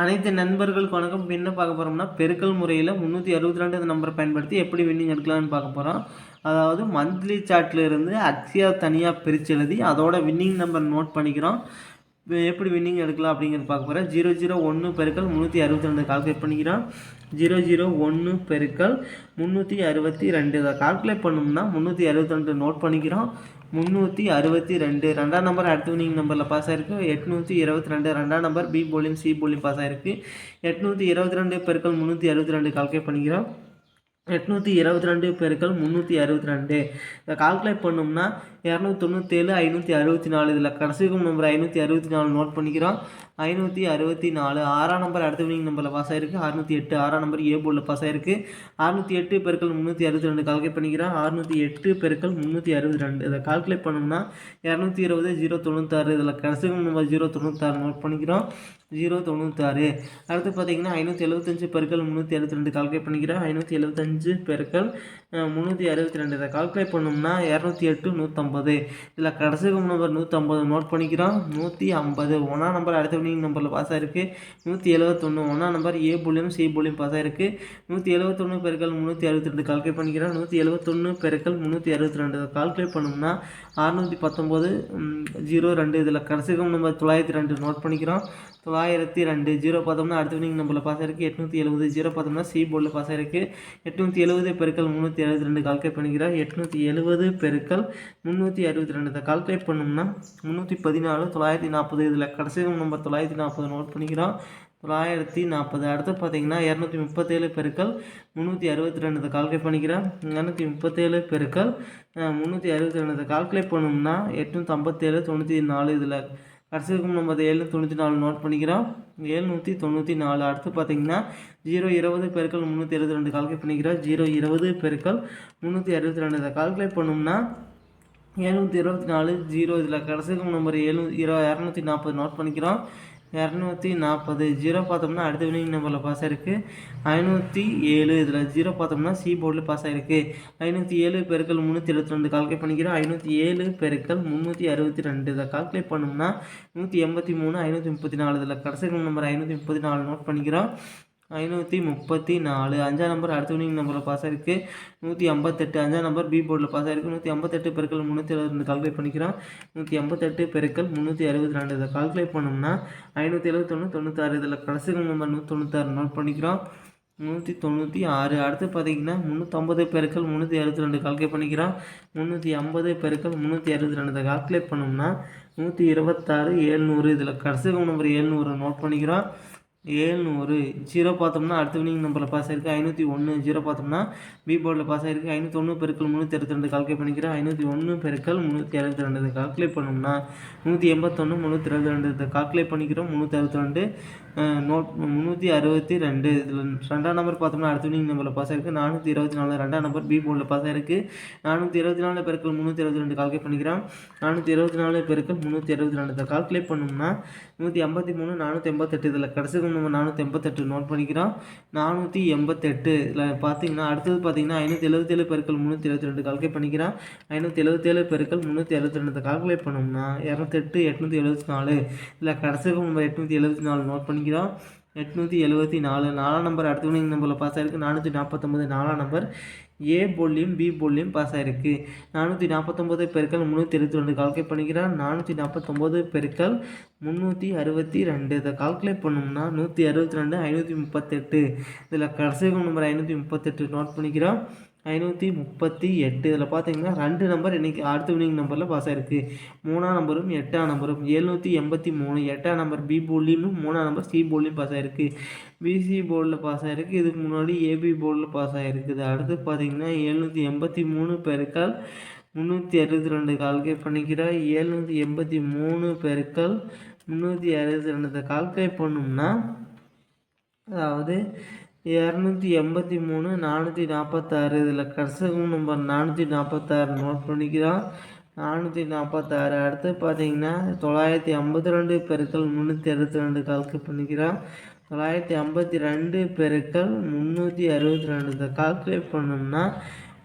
அனைத்து நண்பர்களுக்கு வணக்கம். என்ன பார்க்க போகிறோம்னா பெருக்கல் முறையில் முந்நூற்றி அறுபத்தி ரெண்டு நம்பரை பயன்படுத்தி எப்படி வின்னிங் எடுக்கலாம்னு பார்க்க போகிறோம் அதாவது மந்த்லி சார்ட்டில் இருந்து அக்ஸியா தனியாக பிரித்து எழுதி அதோட வின்னிங் நம்பர் நோட் பண்ணிக்கிறோம். எப்படி வின்னிங் எடுக்கலாம் அப்படிங்கிறது பார்க்க போகிறேன் ஜீரோ ஜீரோ ஒன்று பெருக்கல் முந்நூற்றி அறுபத்தி ரெண்டு கால்குலேட் பண்ணிக்கிறோம். ஜீரோ ஜீரோ ஒன்று பெருக்கல் முந்நூற்றி அறுபத்தி ரெண்டு. இதை கால்குலேட் பண்ணோம்னா முந்நூற்றி அறுபத்தி ரெண்டு நோட் பண்ணிக்கிறோம். முந்நூற்றி அறுபத்தி ரெண்டு. ரெண்டாம் நம்பர் அடுத்த வினிங் நம்பரில் பாஸ் ஆயிருக்கு. எட்நூற்றி இருபத்தி ரெண்டு. ரெண்டாம் number B polling C polling pass ஆயிருக்கு. எட்நூற்றி இருபத்தி ரெண்டு பெருக்கள் முந்நூற்றி அறுபத்தி ரெண்டு கால்குலேட் பண்ணிக்கிறோம். எட்நூற்றி இருபத்தி ரெண்டு பெருக்கள் முந்நூற்றி அறுபத்தி ரெண்டு. இதை கால்குலேட் பண்ணோம்னா இரநூத்தி தொண்ணூற்றேழு ஐநூற்றி அறுபத்தி நாலு. இதில் கடைசிக்கும் நம்பர் ஐநூற்றி அறுபத்தி நாலு நோட் பண்ணிக்கிறோம். ஐநூற்றி அறுபத்தி நாலு. ஆறாம் நம்பர் அடுத்த வினிங் நம்பரில் பாஸ் ஆயிருக்கு. அறுநூற்றி எட்டு ஆறாம் நம்பர் ஏ போர்டில் பாஸ் ஆயிருக்கு. அறுநூற்றி எட்டு பெருக்கள் முந்நூற்றி அறுபத்தி ரெண்டு கால்குலேட் பண்ணிக்கிறோம் அறுநூற்றி எட்டு பெருக்கள் முந்நூற்றி அறுபத்தி ரெண்டு. இதை கால்குலேட் பண்ணோம்னா இரநூத்தி இருபது ஜீரோ தொண்ணூத்தாறு. இதில் கடைசி நம்பர் ஜீரோ தொண்ணூத்தாறு நோட் பண்ணிக்கிறோம். ஜீரோ தொண்ணூத்தாறு. அடுத்து பார்த்தீங்கன்னா ஐநூற்றி எழுபத்தஞ்சு பெருக்கள் முந்நூற்றி அறுபத்தி ரெண்டு கால்குலேட் பண்ணிக்கிறோம் ஐநூற்றி எழுபத்தஞ்சு பெருக்கள் முந்நூற்றி அறுபத்தி ரெண்டு. இதை கால்குலேட் பண்ணோம்னா இரநூத்தி எட்டு நூற்றம்பது இதில் கடைசி நம்பர் நூற்றம்பது நோட் பண்ணிக்கிறோம். நூற்றி ஐம்பது. ஒன்றாம் நம்பர் அடுத்த ரன்னிங் நம்பரில் பாஸ் ஆயிருக்கு. நூற்றி எழுபத்தொன்று ஒன்றாம் நம்பர் ஏ புள்ளியும் சி புள்ளியும் பாஸ் ஆயிருக்கு. நூற்றி எழுபத்தொன்று பெருக்கள் முந்நூற்றி அறுபத்தி ரெண்டு கால்குலேட் பண்ணிக்கிறோம் நூற்றி எழுபத்தொன்று பெருக்கள் முந்நூற்றி அறுபத்தி ரெண்டு. கால்குலேட் பண்ணோம்னா அறுநூற்றி பத்தொம்போது ஜீரோ ரெண்டு இதில் கடைசிக்கும் நம்பர் தொள்ளாயிரத்தி ரெண்டு நோட் பண்ணிக்கிறோம். தொள்ளாயிரத்தி ரெண்டு ஜீரோ பார்த்தோம்னா அடுத்த வினிங் நம்பரில் பாஸ் ஆயிருக்கு. எட்நூற்றி எழுபது ஜீரோ பார்த்தோம்னா சி போர்டில் பாஸ் ஆயிருக்கு. எட்நூற்றி எழுபது பெருக்கள் முந்நூற்றி எழுபத்தி ரெண்டு கால்குலேட் பண்ணிக்கிறோம் எட்நூற்றி எழுபது பெருக்கள் முந்நூற்றி அறுபத்தி ரெண்டு. இதை கால்குலேட் பண்ணோம்னா முந்நூற்றி பதினாலு தொள்ளாயிரத்தி நாற்பது இதில் கடைசி நம்பர் தொள்ளாயிரத்தி தொள்ளாயிரத்தி நாற்பது நோட் பண்ணிக்கிறோம். தொள்ளாயிரத்தி நாற்பது. அடுத்து பார்த்தீங்கன்னா இரநூத்தி முப்பத்தேழு பெருக்கள் முந்நூற்றி அறுபத்தி ரெண்டு கால்குலேட் பண்ணிக்கிறேன் இரநூத்தி முப்பத்தேழு பெருக்கள் முந்நூற்றி அறுபத்தி ரெண்டு கால்குலேட் பண்ணோம்னா எட்நூற்றி ஐம்பத்தேழு தொண்ணூற்றி நாலு இதில் கடைசிக்கும் நம்ம அதை ஏழு தொண்ணூற்றி நாலு நோட் பண்ணிக்கிறோம். ஏழ்நூற்றி தொண்ணூற்றி நாலு. அடுத்து பார்த்தீங்கன்னா ஜீரோ இருபது பெருக்கள் முந்நூற்றி எழுபத்தி ரெண்டு கால்குலேட் பண்ணிக்கிறோம். ஜீரோ இருபது பெருக்கள் முந்நூற்றி அறுபத்தி ரெண்டு இதை கால்குலேட் பண்ணோம்னா எழுநூற்றி இருபத்தி நாலு ஜீரோ இதில் கடைசிக்கும் நம்பர் ஏழு இரு இரநூத்தி நாற்பது நோட் பண்ணிக்கிறோம். இரநூத்தி நாற்பது ஜீரோ பார்த்தோம்னா அடுத்த வினிங் நம்பரில் பாஸ் ஆயிருக்கு. ஐநூற்றி ஏழு இதில் ஜீரோ பார்த்தோம்னா சி போர்டில் பாஸ் ஆயிருக்கு. ஐநூற்றி ஏழு பெருக்கள் முந்நூற்றி எழுபத்தி ரெண்டு கால்குலேட் பண்ணிக்கிறோம். ஐநூற்றி ஏழு பெருக்கள் முந்நூற்றி அறுபத்தி ரெண்டு இதை கால்குலேட் பண்ணோம்னா நூற்றி எண்பத்தி மூணு ஐநூற்றி முப்பத்தி நாலு இதில் கடைசி நம்பர் ஐநூற்றி முப்பத்தி நாலு நோட் பண்ணிக்கிறோம். ஐநூற்றி முப்பத்தி நாலு. அஞ்சாம் நம்பர் அடுத்த வினிங் நம்பரில் பாஸ் ஆயிருக்கு. நூற்றி ஐம்பத்தெட்டு. அஞ்சாம் நம்பர் பி போர்டில் பாஸ் ஆயிருக்கு. நூற்றி ஐம்பத்தெட்டு பெருக்கள் முந்நூற்றி எழுபத்தி ரெண்டு கால்குலேட் பண்ணிக்கிறோம். நூற்றி ஐம்பத்தெட்டு பெருக்கள் முந்நூற்றி அறுபத்தி ரெண்டு. இதை கால்குலேட் பண்ணோம்னா ஐநூற்றி எழுபத்தொன்று தொண்ணூத்தாறு. இதில் கடைசி நம்பர் நூற்றி தொண்ணூத்தாறு நோட் பண்ணிக்கிறோம். நூற்றி தொண்ணூற்றி ஆறு. அடுத்து பார்த்தீங்கன்னா முந்நூற்றம்பது பெருக்கள் முந்நூற்றி அறுபத்தி ரெண்டு கால்குலேட் பண்ணிக்கிறோம். முந்நூற்றி ஐம்பது பெருக்கள் முந்நூற்றி அறுபத்தி ரெண்டு. இதை கால்குலேட் பண்ணோம்னா நூற்றி இருபத்தாறு ஏழ்நூறு இதில் கடைசி நம்பர் ஏழ்நூறு நோட் பண்ணிக்கிறோம். ஏழ்நூறு. ஜீரோ பார்த்தோம்னா அடுத்த வினிங் நம்பரில் பாஸ் ஆயிருக்கு. ஐநூற்றி ஒன்று ஜீரோ பார்த்தோம்னா பி போர்டில் பாஸ் ஆயிருக்கு. ஐநூற்றி ஒன்று பெருக்கள் முந்நூற்றி அறுபத்தி ரெண்டு கால்குலேட் பண்ணிக்கிறேன். ஐநூற்றி ஒன்று பெருக்கள் முந்நூற்றி அறுபத்தி ரெண்டு கால்குலேட் பண்ணோம்னா நூற்றி எண்பத்தொன்று முந்நூற்றி அறுபத்தி ரெண்டு கால்குலேட் பண்ணிக்கிறோம். முந்நூற்றி அறுபத்தி ரெண்டு நோட் முந்நூற்றி அறுபத்தி ரெண்டு. இதில் ரெண்டாம் நம்பர் பார்த்தோம்னா அடுத்த வினிங் நம்பரில் பாஸ் ஆயிருக்கு. நானூற்றி இருபத்தி நாலு ரெண்டாம் நம்பர் பி போர்டில் பாஸ் ஆயிருக்கு. நானூற்றி இருபத்தி நாலு பெருக்கள் முந்நூற்றி அறுபத்தி ரெண்டு கால்குலேட் பண்ணிக்கிறோம். நானூற்றி இருபத்தி நாலு பெருக்கள் முந்நூற்றி அறுபத்தி ரெண்டு கால்குலேட் பண்ணோம்னா நூற்றி ஐம்பத்தி மூணு நானூற்றி எண்பத்தெட்டு இதில் கடைசி நம்ம நானூற்றி எண்பத்தெட்டு நோட் பண்ணிக்கிறோம். நானூற்றி எண்பத்தெட்டு. இதில் பார்த்தீங்கன்னா அடுத்தது பார்த்தீங்கன்னா ஐநூற்றி எழுபத்தேழு பெருக்கள் முந்நூற்றி எழுபத்தி ரெண்டு கால்குலேட் பண்ணிக்கிறோம். ஐநூற்றி எழுபத்தேழு பெருக்கள் முந்நூற்றி எழுபத்தி ரெண்டு கால்குலேட் பண்ணோம்னா இரநூத்தெட்டு எட்நூற்றி எழுபத்தி நாலு இதில் கடைசிக்கு நம்ம எட்நூற்றி எழுபத்தி நாலு நோட் பண்ணிக்கிறோம். எட்நூற்றி எழுபத்தி நாலு நாலாம் நம்பர் அடுத்த வினிங் நம்பரில் பாஸ் ஆகிருக்கு நானூற்றி நாற்பத்தொம்பது நாலாம் நம்பர் ஏ போல்லையும் பி போல்லையும் பாஸ் ஆயிருக்கு. நானூற்றி நாற்பத்தொம்போது பெருக்கள் முந்நூற்றி இருபத்தி ரெண்டு கால்குலேட் பண்ணிக்கிறார் நானூற்றி நாற்பத்தொம்போது பெருக்கள் முந்நூற்றி அறுபத்தி ரெண்டு. இதை கால்குலேட் பண்ணோம்னா நூற்றி அறுபத்தி ரெண்டு ஐநூற்றி முப்பத்தெட்டு. இதில் கடைசி நம்பர் ஐநூற்றி முப்பத்தெட்டு நோட் பண்ணிக்கிறோம். ஐநூற்றி முப்பத்தி எட்டு. இதில் பார்த்தீங்கன்னா ரெண்டு நம்பர் இன்றைக்கி அடுத்த வினிங் நம்பரில் பாஸ் ஆயிருக்கு. மூணாம் நம்பரும் எட்டாம் நம்பரும் எழுநூற்றி எண்பத்தி மூணு. எட்டாம் நம்பர் பி போர்ட்லேயும் மூணாம் நம்பர் சி போர்ட்லேயும் பாஸ் ஆயிருக்கு. பிசி போர்டில் பாஸ் ஆகிருக்கு இதுக்கு முன்னாடி ஏபி போர்டில் பாஸ் ஆகிருக்குது அடுத்து பார்த்தீங்கன்னா எழுநூற்றி எண்பத்தி மூணு பெருக்கால் முந்நூற்றி அறுபத்தி ரெண்டு கால்குலேட் பண்ணிக்கிறோம் ஏழுநூற்றி எண்பத்தி மூணு பெருக்கள் முந்நூற்றி அறுபத்தி ரெண்டு கால்குலேட் பண்ணோம்னா அதாவது இரநூத்தி எண்பத்தி மூணு நானூற்றி நாற்பத்தாறு. இதில் கடைசி நம்பர் நானூற்றி நாற்பத்தாறு நோட் பண்ணிக்கிறோம். நானூற்றி நாற்பத்தாறு. அடுத்து பார்த்தீங்கன்னா தொள்ளாயிரத்தி ஐம்பத்தி ரெண்டு பெருக்கள் முந்நூற்றி அறுபத்தி ரெண்டு கால்குலேட் பண்ணிக்கிறோம். தொள்ளாயிரத்தி ஐம்பத்தி ரெண்டு பெருக்கள் முந்நூற்றி அறுபத்தி ரெண்டு. இதை கால்குலேட் பண்ணோம்னா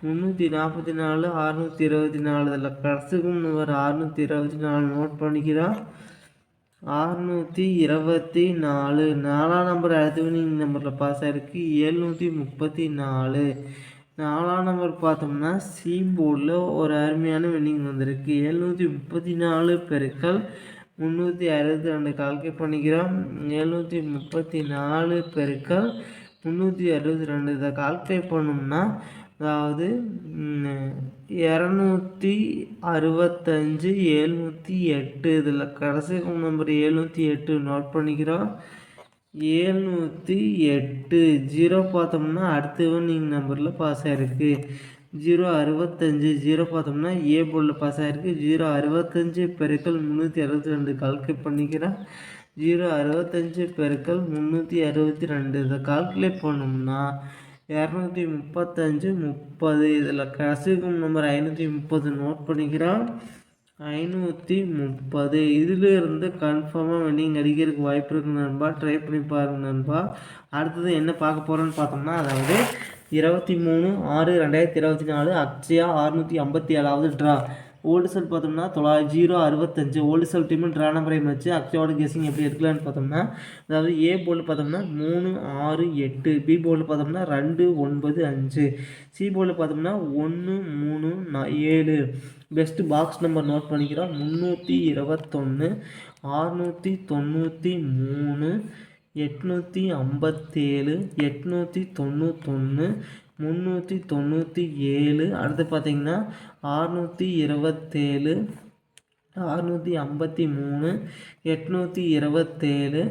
முந்நூற்றி நாற்பத்தி நாலு அறுநூற்றி இருபத்தி நாலு. இதில் கடைசிக்கும் நம்பர் அறுநூற்றி இருபத்தி நாலு நோட் பண்ணிக்கிறோம். அறுநூற்றி இருபத்தி நாலு. நாலாம் நம்பர் அடுத்த வினிங் நம்பரில் பாஸ் ஆகிருக்கு எழுநூற்றி முப்பத்தி நாலு. நாலாம் நம்பர் பார்த்தோம்னா சி போர்டில் ஒரு அருமையான வின்னிங் வந்திருக்கு. எழுநூற்றி முப்பத்தி நாலு பெருக்கள் முந்நூற்றி அறுபத்தி ரெண்டு கால்குலேட் பண்ணிக்கிறோம். எழுநூற்றி முப்பத்தி நாலு பெருக்கள் முந்நூற்றி அறுபத்தி ரெண்டு. இதை கால்குலேட் பண்ணோம்னா அதாவது இரநூத்தி அறுபத்தஞ்சு எழுநூற்றி எட்டு. இதில் கடைசி நம்பர் எழுநூற்றி எட்டு நோட் பண்ணிக்கிறோம். ஏழ்நூற்றி எட்டு. ஜீரோ பார்த்தோம்னா அடுத்த ஈவினிங் நம்பரில் பாஸ் ஆகிருக்கு ஜீரோ அறுபத்தஞ்சு ஜீரோ பார்த்தோம்னா ஏ போர்டில் பாஸ் ஆகிருக்கு ஜீரோ அறுபத்தஞ்சு பெருக்கள் முந்நூற்றி அறுபத்தி ரெண்டு. கால்குலேட் பண்ணிக்கிறேன் ஜீரோ அறுபத்தஞ்சு பெருக்கள் முந்நூற்றி அறுபத்தி ரெண்டு. இதை கால்குலேட் பண்ணோம்னா இரநூத்தி முப்பத்தஞ்சு முப்பது. இதில் கசிக்கும் நம்பர் ஐநூற்றி முப்பது நோட் பண்ணிக்கிறோம். ஐநூற்றி முப்பது. இதிலிருந்து கன்ஃபார்மாக வெண்டிங் அடிக்கிறதுக்கு வாய்ப்பு இருக்குது நண்பா. ட்ரை பண்ணி பாருங்க நண்பா. அடுத்தது என்ன பார்க்க போகிறோன்னு பார்த்தோம்னா அதாவது இருபத்தி மூணு ஆறு ரெண்டாயிரத்தி இருபத்தி நாலு அக்ஷயா அறுநூற்றி ஐம்பத்தி ஏழாவது ட்ரா ஓல்டு செல் பார்த்தோம்னா தொள்ளாயிரம் ஜீரோ அறுபத்தஞ்சு. ஓல்டு செல் டீமில் ட்ரா நம்பரை வச்சு அக்ஷயோட கேசிங் எப்படி எடுக்கலான்னு பார்த்தோம்னா அதாவது ஏ போர்டு பார்த்தோம்னா மூணு ஆறு எட்டு. பி போர்டு பார்த்தோம்னா ரெண்டு ஒன்பது அஞ்சு. சி போர்டில் பார்த்தோம்னா ஒன்று மூணு ஏழு. பெஸ்ட்டு பாக்ஸ் நம்பர் நோட் பண்ணிக்கிறோம். முந்நூற்றி இருபத்தொன்று ஆறுநூற்றி தொண்ணூற்றி மூணு எட்நூற்றி ஐம்பத்தேழு எட்நூற்றி தொண்ணூத்தொன்று முந்நூற்றி தொண்ணூற்றி ஏழு. அடுத்து பார்த்திங்கன்னா ஆறுநூற்றி இருபத்தேழு அறுநூற்றி ஐம்பத்தி மூணு எட்நூற்றி இருபத்தேழு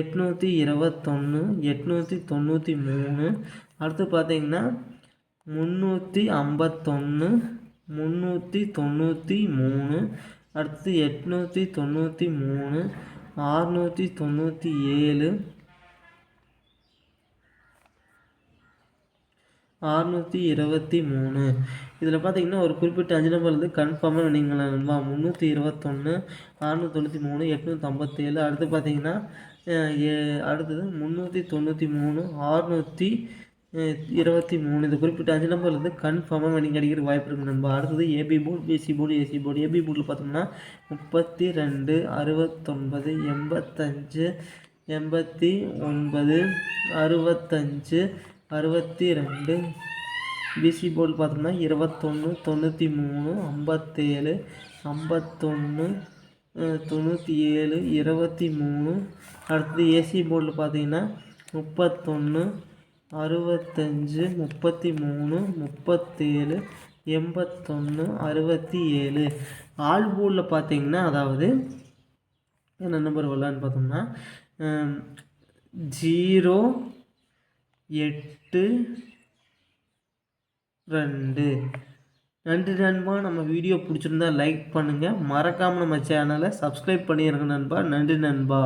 எட்நூற்றி இருபத்தொன்று எட்நூற்றி தொண்ணூற்றி மூணு. அடுத்து பார்த்திங்கன்னா முந்நூற்றி ஐம்பத்தொன்று முந்நூற்றி தொண்ணூற்றி மூணு. அடுத்து எட்நூற்றி தொண்ணூற்றி மூணு ஆறுநூற்றி தொண்ணூற்றி ஏழு அறுநூற்றி இருபத்தி மூணு. இதில் பார்த்தீங்கன்னா ஒரு குறிப்பிட்ட அஞ்சு நம்பர் வந்து கன்ஃபார்மாக நீங்கள் நண்பா? முந்நூற்றி இருபத்தொன்று அறுநூற்றி தொண்ணூற்றி மூணு எட்நூற்றி ஐம்பத்தேழு. அடுத்து பார்த்தீங்கன்னா அடுத்தது முந்நூற்றி தொண்ணூற்றி மூணு ஆறுநூற்றி இருபத்தி மூணு. இந்த குறிப்பிட்ட அஞ்சு நம்பர் வந்து கன்ஃபார்மாக நீங்கள் அடிக்கிற வாய்ப்பு இருக்குது நண்பா. அடுத்தது AB board BC board AC board AB போர்டில் பார்த்தோம்னா முப்பத்தி ரெண்டு அறுபத்தொன்பது எண்பத்தஞ்சு எண்பத்தி ஒன்பது அறுபத்தஞ்சு அறுபத்தி ரெண்டு பிசி போர்டு பார்த்தோம்னா இருபத்தொன்று தொண்ணூற்றி மூணு ஐம்பத்தேழு ஐம்பத்தொன்று தொண்ணூற்றி ஏழு இருபத்தி மூணு அடுத்தது ஏசி போர்டில் பார்த்தீங்கன்னா முப்பத்தொன்று அறுபத்தஞ்சு முப்பத்தி மூணு முப்பத்தேழு எண்பத்தொன்று அறுபத்தி ஏழு ஆல் போர்டில் பார்த்தீங்கன்னா அதாவது என்ன நம்பர் வரலான்னு பார்த்தோம்னா ஜீரோ எட்டு ரெண்டு. நன்றி நண்பா நம்ம வீடியோ பிடிச்சிருந்தா லைக் பண்ணுங்கள் மறக்காமல் நம்ம சேனலை சப்ஸ்கிரைப் பண்ணிடுங்க நண்பா. நன்றி நண்பா.